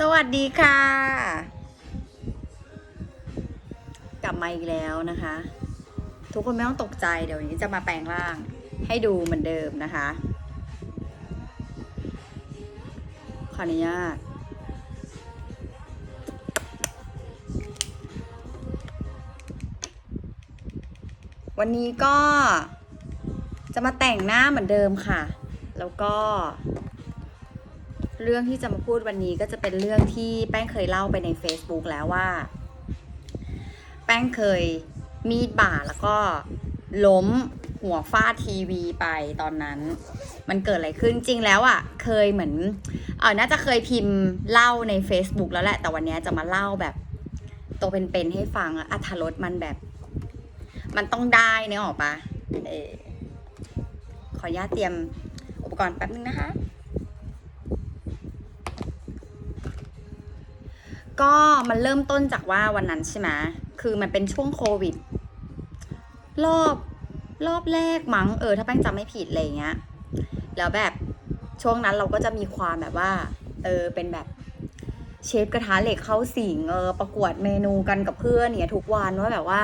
สวัสดีค่ะ กลับมาอีกแล้วนะคะ ทุกคนไม่ต้องตกใจเดี๋ยวนี้จะมาแปลงร่างให้ดูเหมือนเดิมนะคะ ขออนุญาตวันนี้ก็จะมาแต่งหน้าเหมือนเดิมค่ะ แล้วก็ เรื่องที่จะมาพูดวันนี้ก็จะเป็นเรื่องที่แป้งเคยเล่าไปใน Facebook แล้วว่า แป้งเคยมีดบาดแล้วก็ล้มหัวฟาดทีวีไปตอนนั้น มันเกิดอะไรขึ้นจริงแล้วอะ่ะ เคยเหมือนเออน่าจะเคยพิมพ์เล่าใน Facebook แล้วแหละ แต่วันนี้จะมาเล่าแบบตัวเป็นๆให้ฟังอะอัธรสมันแบบ มันต้องได้เนี่ยออกปะเออขออนุญาตเตรียมอุปกรณ์แป๊บนึงนะคะ ก็มันเริ่มต้นจากว่าวันนั้นใช่ไหมคือมันเป็นช่วงโควิด รอบรอบแรกมั้งเออ ถ้าแป้งจำไม่ผิดอะไรเงี้ย แล้วแบบช่วงนั้นเราก็จะมีความแบบว่า เออเป็นแบบเชฟกระทะเหล็กเข้าสิงเออประกวดเมนูกันกับเพื่อนเนี่ยทุกวันว่าแบบว่า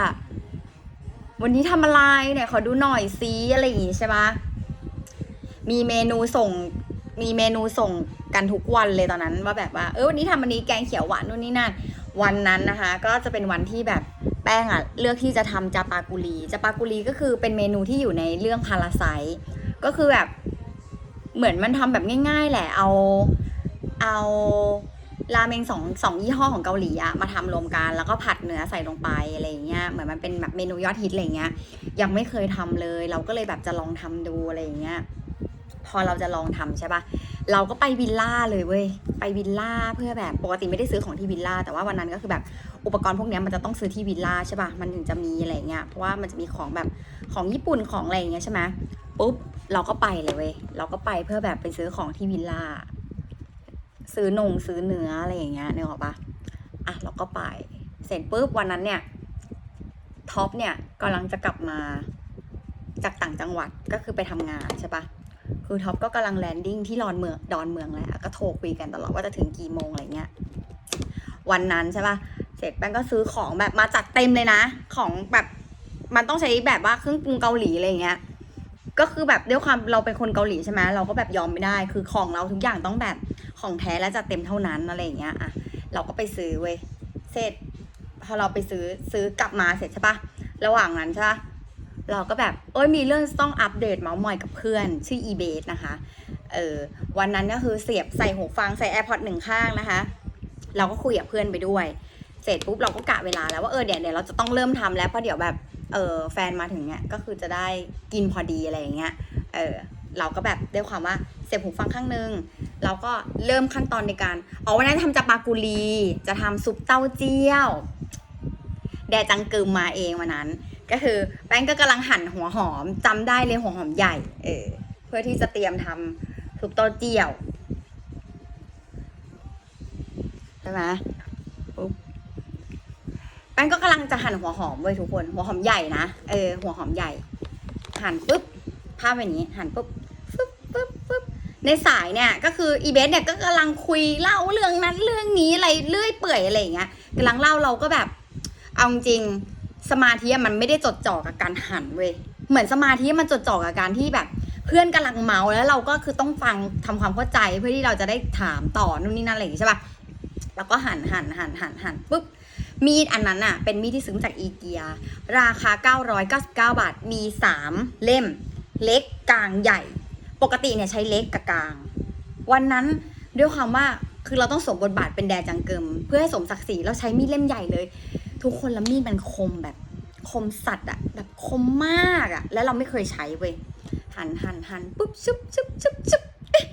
วันนี้ทำอะไรเนี่ยขอดูหน่อยซิอะไรอย่างงี้ใช่ปะมีเมนูส่งมีเมนูส่ง กันทุกวันเลยตอนนั้นว่าแบบว่าเออวันนี้ทำอันนี้แกงเขียวหวานนู่นนี่นั่นวันนั้นนะคะ ก็จะเป็นวันที่แบบแป้งอะเลือกที่จะทำจาปากุลีจาปากุลีก็คือเป็นเมนูที่อยู่ในเรื่องพาราไซก็คือแบบเหมือนมันทำแบบง่าย ๆ แหละเอาเอาราเมงสองสองยี่ห้อของเกาหลีอะมาทำรวมกันแล้วก็ผัดเนื้อใส่ลงไปอะไรอย่างเงี้ยเหมือนมันเป็นแบบเมนูยอดฮิตอะไรอย่างเงี้ยยังไม่เคยทำเลย เราก็เลยแบบจะลองทำดูอะไรอย่างเงี้ยพอเราจะลองทำใช่ปะ เราก็ไปวิลล่าเลยเว้ย ไปวิลล่าเพื่อแบบปกติไม่ได้ซื้อของที่วิลล่า แต่ว่าวันนั้นก็คือแบบอุปกรณ์พวกนี้มันจะต้องซื้อที่วิลล่าใช่ปะมันถึงจะมีอะไรเงี้ย เพราะว่ามันจะมีของแบบของญี่ปุ่นของอะไรเงี้ยใช่ไหมปุ๊บเราก็ไปเลยเว้ย เราก็ไปเพื่อแบบไปซื้อของที่วิลล่า ซื้อนงซื้อเนื้ออะไรอย่างเงี้ยนึกออกปะอะเราก็ไป เสร็จปุ๊บวันนั้นเนี่ยท็อปเนี่ยกำลังจะกลับมาจากต่างจังหวัดก็คือไปทำงานใช่ปะ คือท็อปก็กำลังแลนดิ้งที่ดอนเมืองดอนเมืองแหละก็โทรคุยกันตลอดว่าจะถึงกี่โมงอะไรเงี้ยวันนั้นใช่ปะเสร็จแป้งก็ซื้อของแบบมาจัดเต็มเลยนะ ของแบบมันต้องใช้แบบว่าเครื่องปรุงเกาหลีอะไรเงี้ยก็คือแบบด้วยความเราเป็นคนเกาหลีใช่ไหมเราก็แบบยอมไม่ได้ คือของเราทุกอย่างต้องแบบของแท้และจัดเต็มเท่านั้นอะไรเงี้ยอะเราก็ไปซื้อเว้ยเสร็จพอเราไปซื้อซื้อกลับมาเสร็จใช่ปะระหว่างนั้นใช่ปะ เราก็แบบเอ้ยมีเรื่องต้องอัปเดตเมาส์มอยกับเพื่อนชื่อ e b a s นะคะเออวันนั้นก็คือเสียบใส่หูฟังใส่ AirPods หนึ่งข้างนะคะ เราก็คุยกับเพื่อนไปด้วย เสร็จปุ๊บเราก็กะเวลาแล้วว่าเออเดี๋ยวเดี๋ยวเราจะต้องเริ่มทำแล้วเพราะเดี๋ยวแบบเออแฟนมาถึงเนี่ยก็คือจะได้กินพอดีอะไรอย่างเงี้ยเออเราก็แบบด้วยความว่าเสียบหูฟังข้างนึงเราก็เริ่มขั้นตอนในการอ๋อวันนั้นทำจาปากุลี จะทำซุปเต้าเจี้ยว แดจังกึมมาเองวันนั้น ก็คือแป้งก็กำลังหั่นหัวหอมจำได้เลยหัวหอมใหญ่ เออ เพื่อที่จะเตรียมทำซุปเต้เจียวใช่ไหมปแป้งก็กำลังจะหั่นหัวหอมเว้ยทุกคน หัวหอมใหญ่นะเออหัวหอมใหญ่ หั่นปุ๊บภาพแบบนี้ หั่นปุ๊บปุ๊บปุ๊บปุ๊บในสายเนี่ยก็คืออีเบสเนี่ยก็กำลังคุยเล่าเรื่องนั้นเรื่องนี้อะไรเรื่อยเปื่อยอะไรอย่างเงี้ยกำลังเล่าเราก็แบบเอาจริง สมาธิมันไม่ได้จดจ่อกับการหันเว้ยเหมือนสมาธิมันจดจ่อกับการที่แบบ เพื่อนกำลังเมาแล้วเราก็คือต้องฟังทำความเข้าใจเพื่อที่เราจะได้ถามต่อนู่นนี่นั่นอะไรอย่างงี้ใช่ปะแล้วก็หันหันหันหันหันปุ๊บมีดอันนั้นอะเป็นมีดที่ซื้อจากอีเกีย ราคา 999 บาทมี 3 เล่ม เล็กกลางใหญ่ ปกติเนี่ยใช้เล็กกับกลาง วันนั้นด้วยความว่าคือเราต้องสวมบทบาทเป็นแดจังเกิม เพื่อให้สมศักดิ์ศรีเราใช้มีดเล่มใหญ่เลย ทุกคนล้วมีดมันคมแบบคมสัตว์อะแบบคมมากอะแล้วเราไม่เคยใช้เว้ยหันหันหันปุ๊บชุบชุบชุบชุบเอ๊ะ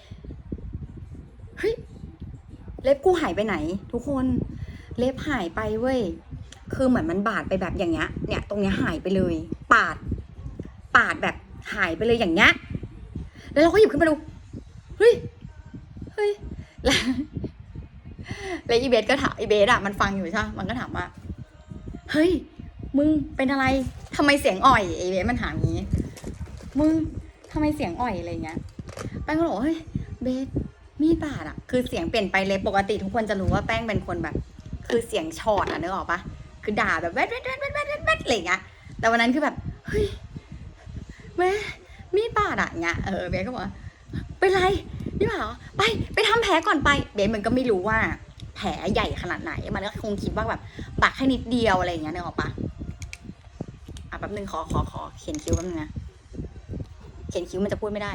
เฮ้ยเล็บกูหายไปไหน ทุกคนเล็บหายไปเว้ยคือเหมือนมันบาดไปแบบอย่างเงี้ย เนี่ย ตรงเนี้ยหายไปเลย ปาด ปาดแบบหายไปเลยอย่างเงี้ยแล้วเราก็หยิบขึ้นมาดูเฮ้ยเฮ้ยแล้วแล้วอีเบสก็ถามอีเบสอะมันฟังอยู่ใช่ไหมมันก็ถามว่า เฮ้ย มึงเป็นอะไรทำไมเสียงอ่อยไอเบสมันถามงี้ มึงทำไมเสียงอ่อยอะไรเงี้ยแป้งก็บอกเฮ้ยเบสมีดบาดอะคือเสียงเปลี่ยนไปเลยปกติทุกคนจะรู้ว่าแป้งเป็นคนแบบ คือเสียงชอดอะนึกออกปะคือด่าแบบแวดแวดแวดแวดแวดแวดแวดอะไรเงี้ยแต่วันนั้นคือแบบเฮ้ยแม่มีดบาดอะเงี้ยเออเบสก็บอกเป็นไรนี่เหรอไปไปทำแผลก่อนไป เบสมันก็ไม่รู้ว่า แผลใหญ่ขนาดไหน มันก็คงคิดว่าแบบบาดแค่นิดเดียวอะไรอย่างเงี้ยนึกออกปะอะแป๊บนึงขอขอขอเขียนคิ้วแป๊บนึงนะเขียนคิ้วมันจะพูดไม่ได้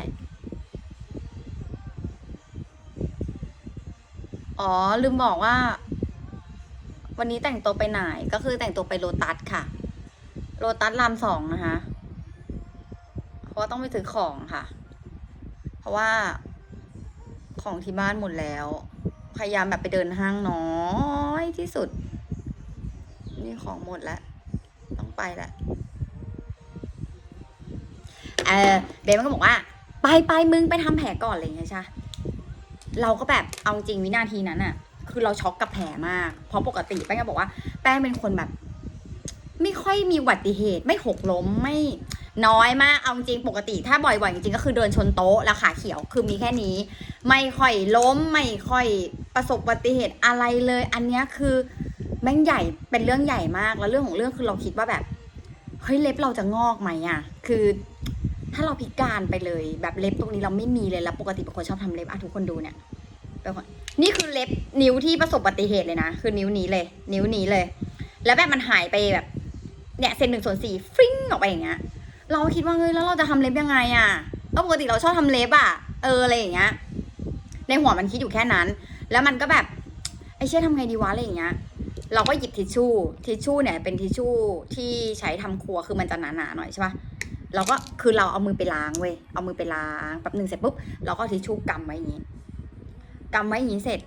อ๋อลืมบอกว่า วันนี้แต่งตัวไปไหน ก็คือแต่งตัวไปโลตัสค่ะ โลตัสรามสองนะคะเพราะว่าต้องไปซื้อของค่ะ เพราะว่าของที่บ้านหมดแล้ว พยายามแบบไปเดินห้างน้อยที่สุด นี่ของหมดแล้ว ต้องไปล้วเออเบนมันก็บอกว่า ไปไปมึงไปทำแผลก่อนอะไรอย่างเงี้ยใช่ปะเราก็แบบเอาจริงวินาทีนั้นอะคือเราช็อกกับแผลมาก เพราะปกติแป้งก็บอกว่า แป้งเป็นคนแบบ ไม่ค่อยมีอุบัติเหตุ ไม่หกล้มไม่น้อยมาก เอาจริงปกติถ้าบ่อยๆจริงๆก็คือเดินชนโต๊ะแล้วขาเขียว คือมีแค่นี้ ไม่ค่อยล้มไม่ค่อยประสบอุบัติเหตุอะไรเลย อันนี้คือแม่งใหญ่เป็นเรื่องใหญ่มากแล้วเรื่องของเรื่องคือเราคิดว่าแบบเฮ้ยเล็บเราจะงอกไหมอะคือ ถ้าเราพิการไปเลย แบบเล็บตรงนี้เราไม่มีเลยแล้วปกติเป็นคนชอบทำเล็บอะทุกคนดูเนี่ยเป็นคนนี่คือเล็บนิ้วที่ประสบอุบัติเหตุเลยนะคือนิ้วนี้เลย นิ้วนี้เลย แล้วแบบมันหายไปแบบเนี่ยเซนหนึ่งส่วนสี่ฟริ้งออกไปอย่างเงี้ย เราคิดว่าเฮ้ยแล้วเราจะทำเล็บยังไงอะก็ปกติเราชอบทำเล็บอะเอออะไรอย่างเงี้ย ในหัวมันคิดอยู่แค่นั้น แล้วมันก็แบบไอ้เชี่ยทำไงดีวะอะไรอย่างเงี้ย เราก็หยิบทิชชู่ทิชชู่เนี่ยเป็นทิชชู่ที่ใช้ทำครัวคือมันจะหนาๆหน่อยใช่ปะเราก็คือเราเอามือไปล้างเว้ยเอามือไปล้างแป๊บหนึ่งเสร็จปุ๊บเราก็ทิชชู่กำไว้อย่างงี้กำไว้อย่างงี้เสร็จ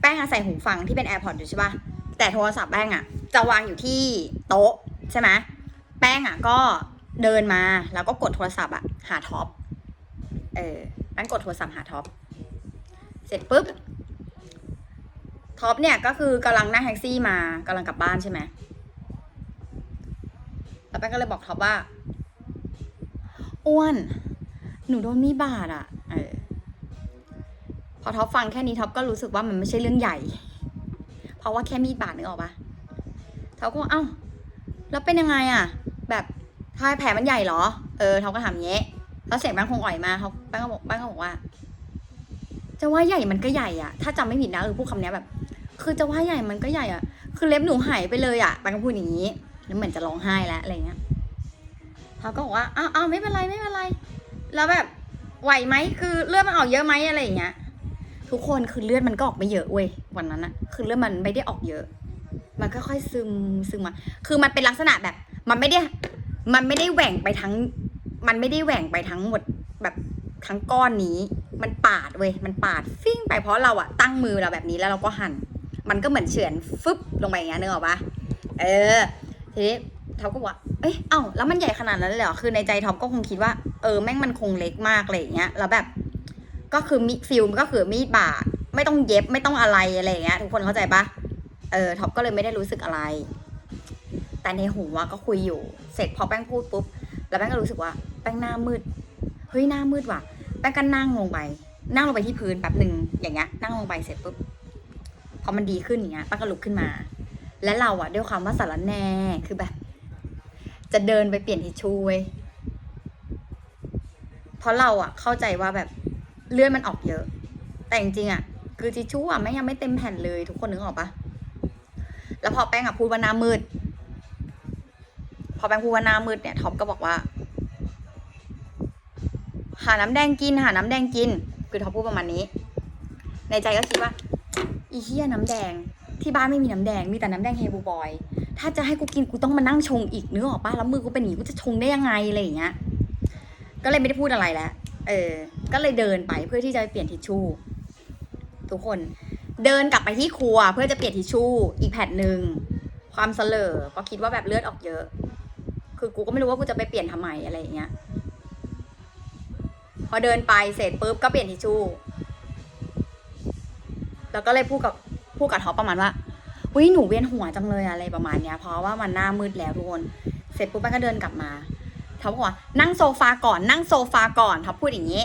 แป้งอะใส่หูฟังที่เป็น AirPods อยู่ใช่ปะแต่โทรศัพท์แป้งอะจะวางอยู่ที่โต๊ะใช่ไหมแป้งอะก็เดินมาแล้วก็กดโทรศัพท์อะหาท็อปเออแป้งกดโทรศัพท์หาท็อป เสร็จปุ๊บท็อปเนี่ยก็คือกำลังนั่งแท็กซี่มากำลังกลับบ้านใช่ไหมแล้วแป้งก็เลยบอกท็อปว่า อ้วน หนูโดนมีดบาดอะ เออ พอท็อปฟังแค่นี้ท็อปก็รู้สึกว่ามันไม่ใช่เรื่องใหญ่ เพราะว่าแค่มีดบาดนึกออกปะท็อปก็บอกเอ้า แล้วเป็นยังไงอะ แบบถ้าแผลมันใหญ่เหรอ เออท็อปก็ถามเงี้ยแล้วเสียงแป้งคงอ่อยมาเขาแป้งก็บอกแป้งก็บอกว่า จะว่าใหญ่มันก็ใหญ่อะถ้าจำไม่ผิดนะเออพูดคำนี้แบบ คือจะว่าใหญ่มันก็ใหญ่อะคือเล็บหนูหายไปเลยอะปันก็พูดอย่างนี้แล้วเหมือนจะร้องไห้แล้วอะไรเงี้ยเขาก็บอกว่าอ้าวอ้าวไม่เป็นไรไม่เป็นไร แล้วแบบไหวไหมคือเลือดมันออกเยอะไหมอะไรอย่างเงี้ย ทุกคนคือเลือดมันก็ออกไม่เยอะเว้ยวันนั้นอะคือเลือดมันไม่ได้ออกเยอะ มันค่อยๆซึมซึมมา คือมันเป็นลักษณะแบบ มันไม่ได้ มันไม่ได้แหว่งไปทั้ง มันไม่ได้แหว่งไปทั้งหมดแบบทั้งก้อนนี้ ปาดเว้ยมันปาดฟิ้งไปเพราะเราอะตั้งมือเราแบบนี้แล้วเราก็หั่นมันก็เหมือนเฉือนฟึบลงไปอย่างเงี้ยนึกออกปะเออทีนี้ท็อปก็ว่า เอ้ย เอ้า แล้วมันใหญ่ขนาดนั้นเลยเหรอ คือในใจท็อปก็คงคิดว่า เออ แม่งมันคงเล็กมากเลยอย่างเงี้ย แล้วแบบ ก็คือมีฟิลมก็คือมีดบาด ไม่ต้องเย็บ ไม่ต้องอะไรอะไรอย่างเงี้ย ทุกคนเข้าใจปะเออ ท็อปก็เลยไม่ได้รู้สึกอะไร แต่ในหูว่าก็คุยอยู่ เสร็จพอแป้งพูดปุ๊บ แล้วแป้งก็รู้สึกว่า แป้งหน้ามืด เฮ้ย หน้ามืดว่ะ แป้งก็นั่งลงไป นั่งลงไปที่พื้นแป๊บหนึ่งอย่างเงี้ยนั่งลงไปเสร็จปุ๊บพอมันดีขึ้นอย่างเงี้ยแป้งก็ลุกขึ้นมา และเราอะด้วยความว่าสารแน่คือแบบ จะเดินไปเปลี่ยนทิชชู่เว้ยเพราะเราอะเข้าใจว่าแบบเลือดมันออกเยอะ แต่จริงๆอะคือทิชชู่อะไม่ยังไม่เต็มแผ่นเลยทุกคนนึกออกปะแล้วพอแป้งอะพูดว่าหน้ามืด พอแป้งพูดว่าหน้ามืดเนี่ยท็อปก็บอกว่า หาน้ำแดงกิน หาน้ำแดงกิน คือท็อปพูดประมาณนี้ ในใจก็คิดว่า อีเหี้ยน้ำแดง ที่บ้านไม่มีน้ำแดง มีแต่น้ำแดงเฮบูบอย ถ้าจะให้กูกินกูต้องมานั่งชงอีกนึกออกปะแล้วมือกูเป็นหนีกูจะชงได้ยังไงอะไรอย่างเงี้ย ก็เลยไม่ได้พูดอะไรแล้ว เออ ก็เลยเดินไปเพื่อที่จะไปเปลี่ยนทิชชู่ ทุกคน เดินกลับไปที่ครัว เพื่อจะเปลี่ยนทิชชู่ อีกแผ่นหนึ่ง ความเสลอเพราะคิดว่าแบบเลือดออกเยอะ คือกูก็ไม่รู้ว่ากูจะไปเปลี่ยนทำไมอะไรอย่างเงี้ย พอเดินไปเสร็จปุ๊บก็เปลี่ยนทิชชู่แล้วก็เลยพูดกับพูดกับท็อปประมาณว่าอุ้ยหนูเวียนหัวจังเลยอะไรประมาณเนี้ย เพราะว่ามันหน้ามืดแล้วทุกคนเสร็จปุ๊บแป้งก็เดินกลับมาท็อปบอกว่านั่งโซฟาก่อนนั่งโซฟาก่อนท็อปพูดอย่างนี้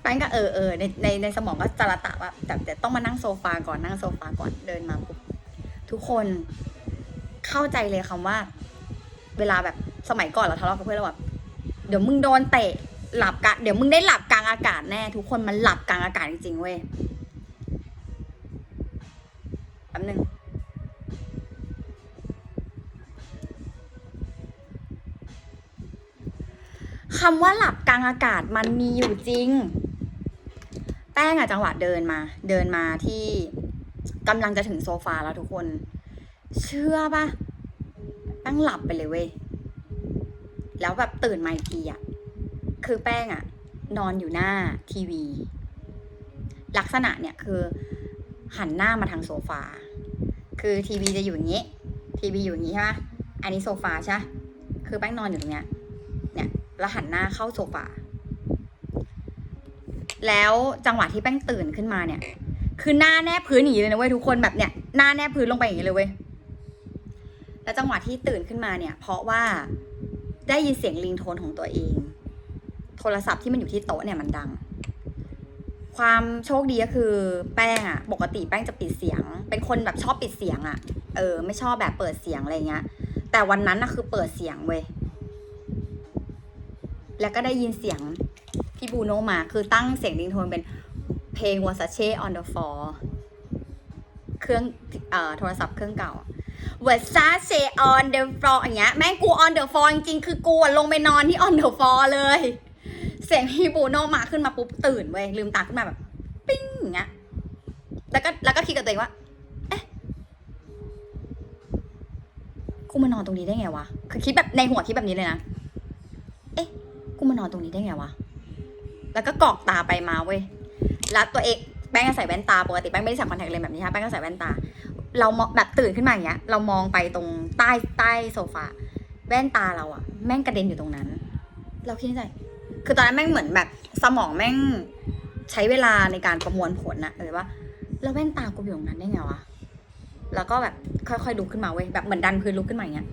แป้งก็เออเออในในในสมองก็จระตะว่าแต่แต่ต้องมานั่งโซฟาก่อนนั่งโซฟาก่อนเดินมาปุ๊บทุกคนเข้าใจเลยคำว่า เวลาแบบสมัยก่อนเราทะเลาะกับเพื่อนเราแบบเดี๋ยวมึงโดนเตะ หลับกะเดี๋ยวมึงได้หลับกลางอากาศแน่ ทุกคนมันหลับกลางอากาศจริงๆเว้ยแป๊บนึงคำว่าหลับกลางอากาศมันมีอยู่จริง แป้งอะจังหวะเดินมา เดินมาที่กำลังจะถึงโซฟาแล้วทุกคน เชื่อปะแป้งหลับไปเลยเว้ย แล้วแบบตื่นมาอีกทีอะ คือแป้งอะนอนอยู่หน้าทีวี ลักษณะเนี่ยคือหันหน้ามาทางโซฟา คือทีวีจะอยู่อย่างนี้ ทีวีอยู่อย่างนี้ใช่ไหมอันนี้โซฟาใช่คือแป้งนอนอยู่ตรงเนี้ย เนี่ย แล้วหันหน้าเข้าโซฟา แล้วจังหวะที่แป้งตื่นขึ้นมาเนี่ย คือหน้าแนบพื้นอย่างนี้เลยนะเว้ยทุกคนแบบเนี่ย หน้าแนบพื้นลงไปอย่างนี้เลยเว้ย แล้วจังหวะที่ตื่นขึ้นมาเนี่ย เพราะว่าได้ยินเสียงริงโทนของตัวเอง โทรศัพท์ที่มันอยู่ที่โต๊ะเนี่ยมันดัง ความโชคดีก็คือแป้งอะปกติแป้งจะปิดเสียง เป็นคนแบบชอบปิดเสียงอะเออ ไม่ชอบแบบเปิดเสียงอะไรเงี้ย แต่วันนั้นนะคือเปิดเสียงเว้ยแล้วก็ได้ยินเสียงพี่บูโนมา คือตั้งเสียงริงโทนเป็นเพลง Versace on the floor เครื่องเอ่อโทรศัพท์เครื่องเก่า Versace on the floor อย่างเงี้ยแม่งกู on the floor จริงๆคือกูลงไปนอนที่ on the floor เลย สียงพี่บูโนมาขึ้นมาปุ๊บตื่นเว้ยลืมตาขึ้นมาแบบ ปิ้งอย่างเงี้ยแล้วก็แล้วก็คิดกับตัวเองว่า เอ๊ะกูมานอนตรงนี้ได้ไงวะคือคิดแบบในหัวคิดแบบนี้เลยนะเอ๊ะกูมานอนตรงนี้ได้ไงวะแล้วก็กรอกตาไปมาเว้ยแล้วตัวเองแป้งก็ใส่แว่นตาปกติแป้งไม่ได้ใส่คอนแทคเลนส์แบบนี้ค่ะแป้งก็ใส่แว่นตา เราแบบตื่นขึ้นมาอย่างเงี้ย เรามองไปตรงใต้ใต้โซฟาแว่นตาเราอะแม่งกระเด็นอยู่ตรงนั้น เราคิดในใจ คือตอนนั้นแม่งเหมือนแบบสมองแม่งใช้เวลาในการประมวลผลอะเออว่าแล้วแว่นตากูอยู่ตรงนั้นได้ไงวะ แล้วก็แบบค่อยๆลุกขึ้นมาเว้ยแบบเหมือนดันพื้นลุกขึ้นมาอย่างเงี้ย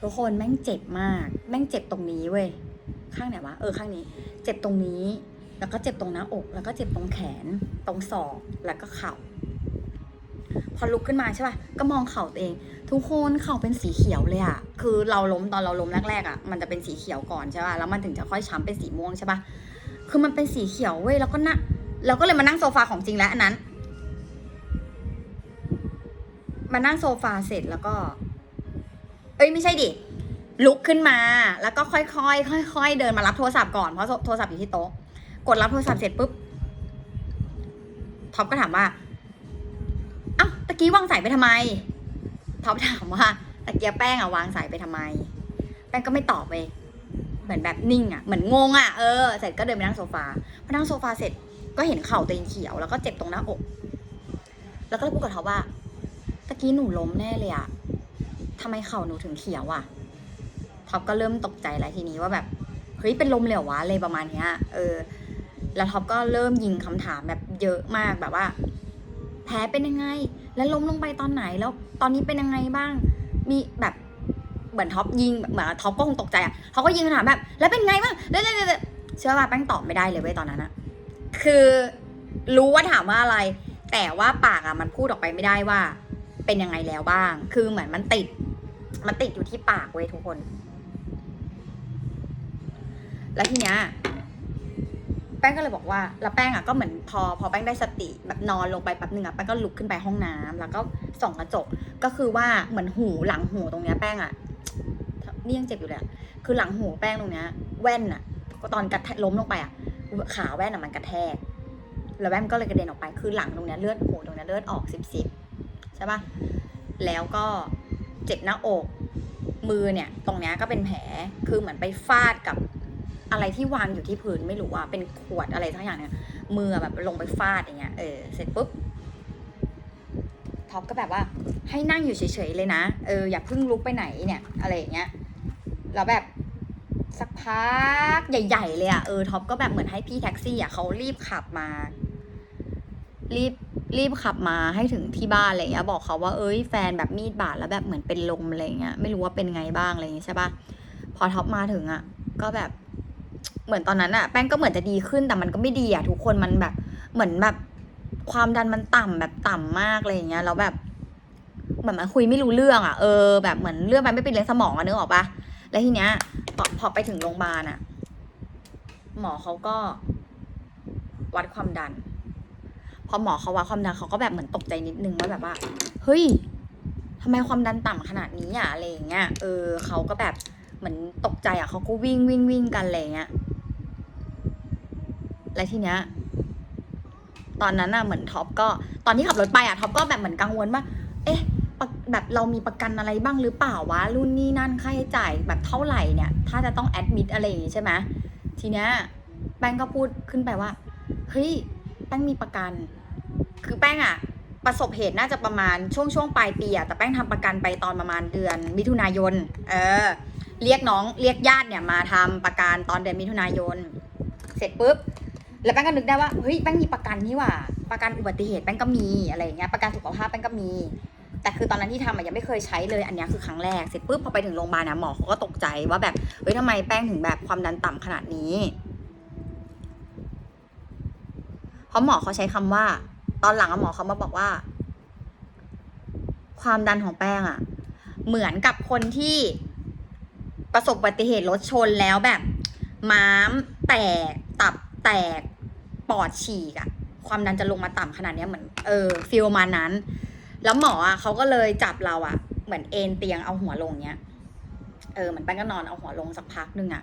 ทุกคนแม่งเจ็บมาก แม่งเจ็บตรงนี้เว้ยข้างไหนวะเออข้างนี้ เจ็บตรงนี้ แล้วก็เจ็บตรงหน้าอก แล้วก็เจ็บตรงแขน ตรงศอกแล้วก็เข่า พอลุกขึ้นมาใช่ป่ะก็มองเข่าตัวเอง ทุกคนเข่าเป็นสีเขียวเลยอะคือเราล้มตอนเราล้มแรกๆอะมันจะเป็นสีเขียวก่อนใช่ป่ะ แล้วมันถึงจะค่อยช้ำเป็นสีม่วงใช่ป่ะ คือมันเป็นสีเขียวเว้ย แล้วก็น่ะเราก็เลยมานั่งโซฟาของจริงแล้วอันนั้น มานั่งโซฟาเสร็จแล้วก็ เอ้ยไม่ใช่ดิ ลุกขึ้นมา แล้วก็ค่อยๆค่อยๆเดินมารับโทรศัพท์ก่อน เพราะโทรศัพท์อยู่ที่โต๊ะ กดรับโทรศัพท์เสร็จปุ๊บ ท็อปก็ถามว่า เอ้าตะกี้วางสายไปทำไม ท็อปถามว่าตะเกียบแป้งอะวางสายไปทำไม แป้งก็ไม่ตอบเลยเหมือนแบบนิ่งอะเหมือนงงอะเออเสร็จก็เดินไปนั่งโซฟาพอนั่งโซฟาเสร็จก็เห็นเข่าตัวเองเขียว แล้วก็เจ็บตรงหน้าอก แล้วก็เลยพูดกับท็อปว่าตะกี้หนูล้มแน่เลยอะทำไมเข่าหนูถึงเขียวอะท็อปก็เริ่มตกใจแล้วทีนี้ว่าแบบเฮ้ยเป็นลมเหรอวะอะไรประมาณเนี้ย เออ แล้วท็อปก็เริ่มยิงคำถามแบบเยอะมากแบบว่า แผลเป็นยังไง แล้วล้มลงไปตอนไหนแล้วตอนนี้เป็นยังไงบ้าง มีแบบเหมือนท็อปยิงเหมือนท็อปก็คงตกใจอะเขาก็ยิงคำถามแบบ แล้วเป็นไงบ้างแล้วแล้วแล้วเชื่อว่าแป้งตอบไม่ได้เลยเว้ยตอนนั้นอะคือรู้ว่าถามว่าอะไร แต่ว่าปากอะมันพูดออกไปไม่ได้ว่า เป็นยังไงแล้วบ้าง คือเหมือนมันติด มันติดอยู่ที่ปากเว้ยทุกคน แล้วทีเนี้ย ป้งก็เลยบอกว่าแล้วแป้งอะก็เหมือนพอพอแป้งได้สติแบบนอนลงไปแป๊บนึงอะแป้งก็ลุกขึ้นไปห้องน้ำแล้วก็ส่องกระจกก็คือว่าเหมือนหูหลังหูตรงเนี้ยแป้งอะนี่ยังเจ็บอยู่เลยอะคือหลังหูแป้งตรงเนี้ยแว่นอะ ก็ตอนกระแทกล้มลงไปอะขาแว่นอะมันกระแทก แล้วแว่นก็เลยกระเด็นออกไป คือหลังตรงเนี้ยเลือดหูตรงเนี้ยเลือดออกซิบซิบใช่ปะแล้วก็เจ็บหน้าอกมือเนี่ย ตรงเนี้ยก็เป็นแผลคือเหมือนไปฟาดกับ อะไรที่วางอยู่ที่พื้นไม่รู้ว่าเป็นขวดอะไรทั้งอย่างเนี่ยมือแบบลงไปฟาดอย่างเงี้ยเออเสร็จปุ๊บท็อปก็แบบว่า ให้นั่งอยู่เฉยๆเลยนะเอออย่าเพิ่งลุกไปไหนเนี่ย อะไรอย่างเงี้ยแล้วแบบสักพักใหญ่ ๆ เลยอะเออท็อปก็แบบเหมือนให้พี่แท็กซี่อะเขารีบขับมา รีบรีบขับมาให้ถึงที่บ้านอะไรเงี้ยบอกเขาว่าเอ้ยแฟนแบบมีดบาดแล้วแบบเหมือนเป็นลมอะไรเงี้ยไม่รู้ว่าเป็นไงบ้างอะไรเงี้ยใช่ปะพอท็อปมาถึงอะก็แบบ เหมือนตอนนั้นอะแป้งก็เหมือนจะดีขึ้นแต่มันก็ไม่ดีอะทุกคนมันแบบ เหมือนแบบความดันมันต่ำแบบต่ำมากอะไรอย่างเงี้ยแล้วแบบเหมือนมันคุยไม่รู้เรื่องอะเออแบบเหมือนเรื่องมันไม่เป็นเลี้ยงสมองอะนึกออกปะแล้วทีเนี้ยพอพอไปถึงโรงพยาบาลอะหมอเขาก็ วัดความดัน พอหมอเขาวัดความดันเขาก็แบบเหมือนตกใจนิดนึงว่าแบบว่าเฮ้ยทำไมความดันต่ำขนาดนี้อะอะไรอย่างเงี้ย เออเขาก็แบบเหมือนตกใจอะเขาก็วิ่งวิ่งวิ่งกันอะไรเงี้ย แล้วทีเนี้ยตอนนั้นอะเหมือนท็อปก็ตอนที่ขับรถไปอะท็อปก็แบบเหมือนกังวลว่า เอ๊ะแบบเรามีประกันอะไรบ้างหรือเปล่าวะรุ่นนี้นั่นค่าใช้จ่ายแบบเท่าไหร่เนี่ย ถ้าจะต้องแอดมิดอะไรอย่างงี้ใช่ไหมทีเนี้ยแป้งก็พูดขึ้นไปว่าเฮ้ยแป้งมีประกัน คือแป้งอะประสบเหตุน่าจะประมาณช่วงช่วงปลายปีอะแต่แป้งทำประกันไปตอนประมาณเดือน มิถุนายน เออ เรียกน้องเรียกญาติเนี่ยมาทำประกันตอนเดือนมิถุนายน เสร็จปุ๊บ แล้วแป้งก็นึกได้ว่าเฮ้ยแป้งมีประกันนี่หว่า ประกันอุบัติเหตุแป้งก็มีอะไรอย่างเงี้ยประกันสุขภาพแป้งก็มี แต่คือตอนนั้นที่ทำอะยังไม่เคยใช้เลยอันนี้คือครั้งแรกเสร็จปุ๊บพอไปถึงโรงพยาบาลนะหมอเขาก็ตกใจว่าแบบเฮ้ยทำไมแป้งถึงแบบความดันต่ำขนาดนี้ เพราะหมอเขาใช้คำว่า ตอนหลังอะหมอเขามาบอกว่า ความดันของแป้งอะเหมือนกับคนที่ประสบอุบัติเหตุรถชนแล้วแบบ ม้ามแตกตับแตก ปอดฉีกอะความดันจะลงมาต่ำขนาดเนี้ยเหมือนเออฟิลมานั้น แล้วหมออะเขาก็เลยจับเราอะเหมือนเอนเตียงเอาหัวลงเนี้ยเออเหมือนแป้งก็นอนเอาหัวลงสักพักหนึงอะ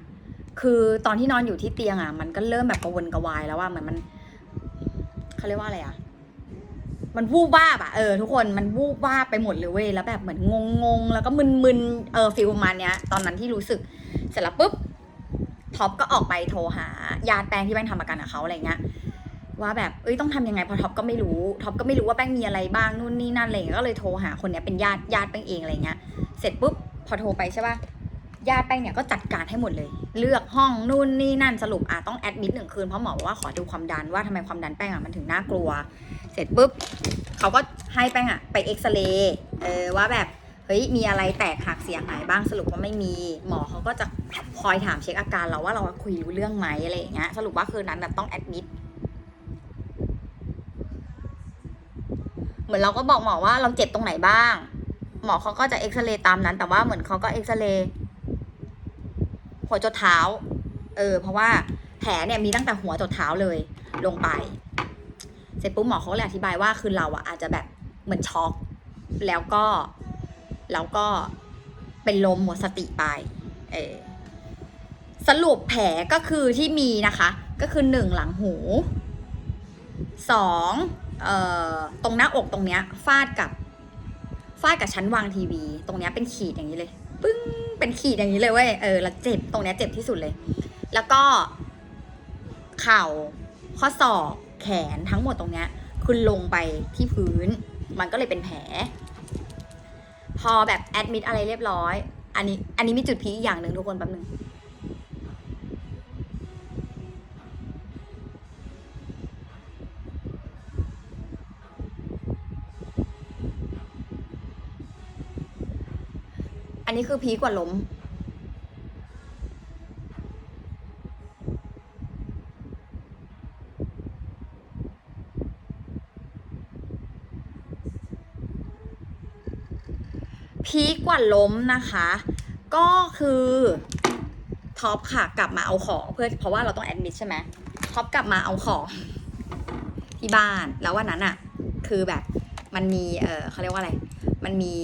คือตอนที่นอนอยู่ที่เตียงอะมันก็เริ่มแบบกระวนกระวายแล้วว่าเหมือนมันเขาเรียกว่าอะไรอะมันวูบวาบอะเออทุกคนมันวูบวาบไปหมดเลยเว้ยแล้วแบบเหมือนงงงแล้วก็มึนๆเออฟิลประมาณเนี้ย ตอนนั้นที่รู้สึกเสร็จแล้วปุ๊บ ท็อปก็ออกไปโทรหา ญาติแป้งที่แป้งทำประกันกับเขาอะไรเงี้ยว่าแบบเอ้ยต้องทำยังไงเพราะท็อปก็ไม่รู้ท็อปก็ไม่รู้ว่าแป้งมีอะไรบ้างนู่นนี่นั่นอะไรเงี้ยก็เลยโทรหาคนเนี้ยเป็นญาติญาติแป้งเองอะไรเงี้ยเสร็จปุ๊บพอโทรไปใช่ป่ะญาติแป้งเนี่ยก็จัดการให้หมดเลย เลือกห้องนู่นนี่นั่นสรุปอะต้องแอดมิดหนึ่งคืนเพราะหมอบอกว่าขอดูความดันว่าทำไมความดันแป้งอะมันถึงน่ากลัว เสร็จปุ๊บเขาก็ให้แป้งอะไปเอ็กซเรย์เออว่าแบบ เฮ้ยมีอะไรแตกหักเสียหายบ้างสรุปว่าไม่มีหมอเขาก็จะคอยถามเช็คอาการเราว่าเราคุยรู้เรื่องไหมอะไรอย่างเงี้ยสรุปว่าคืนนั้นแบบต้องแอดมิดเหมือนเราก็บอกหมอว่าเราเจ็บตรงไหนบ้าง หมอเขาก็จะเอ็กซเรย์ตามนั้น แต่ว่าเหมือนเขาก็เอ็กซเรย์หัวจดเท้า เออ เพราะว่าแผลเนี่ยมีตั้งแต่หัวจดเท้าเลยลงไป เสร็จปุ๊บหมอเขาเลยอธิบายว่าคือเราอะอาจจะแบบเหมือนช็อก แล้วก็ แล้วก็เป็นลมหมดสติไปเออสรุปแผลก็คือที่มีนะคะ ก็คือหนึ่งหลังหูสองออตรงหน้าอกตรงเนี้ยฟาดกับฟาดกับชั้นวางทีวี ตรงเนี้ยเป็นขีดอย่างนี้เลยปึ้งเป็นขีดอย่างนี้เลยเว้ยเออแล้วเจ็บตรงเนี้ยเจ็บที่สุดเลย แล้วก็ เข่าข้อศอกแขนทั้งหมดตรงเนี้ยคือลงไปที่พื้น มันก็เลยเป็นแผล พอแบบแอดมิดอะไรเรียบร้อย อันนี้ อันนี้มีจุดพีคอีอย่างหนึ่งทุกคนแป๊บนึงอันนี้คือพีกว่าล้ม พีคก ว่นล้มนะคะ ก็คือท็อปค่ะกลับมาเอาของเพื่อเพราะว่าเราต้องแอดมิดใช่ไหมท็อปกลับมาเอาของที่บ้านแล้ววันนั้นอะคือแบบมันมีเออเขาเรียกว่าอะไร มันมี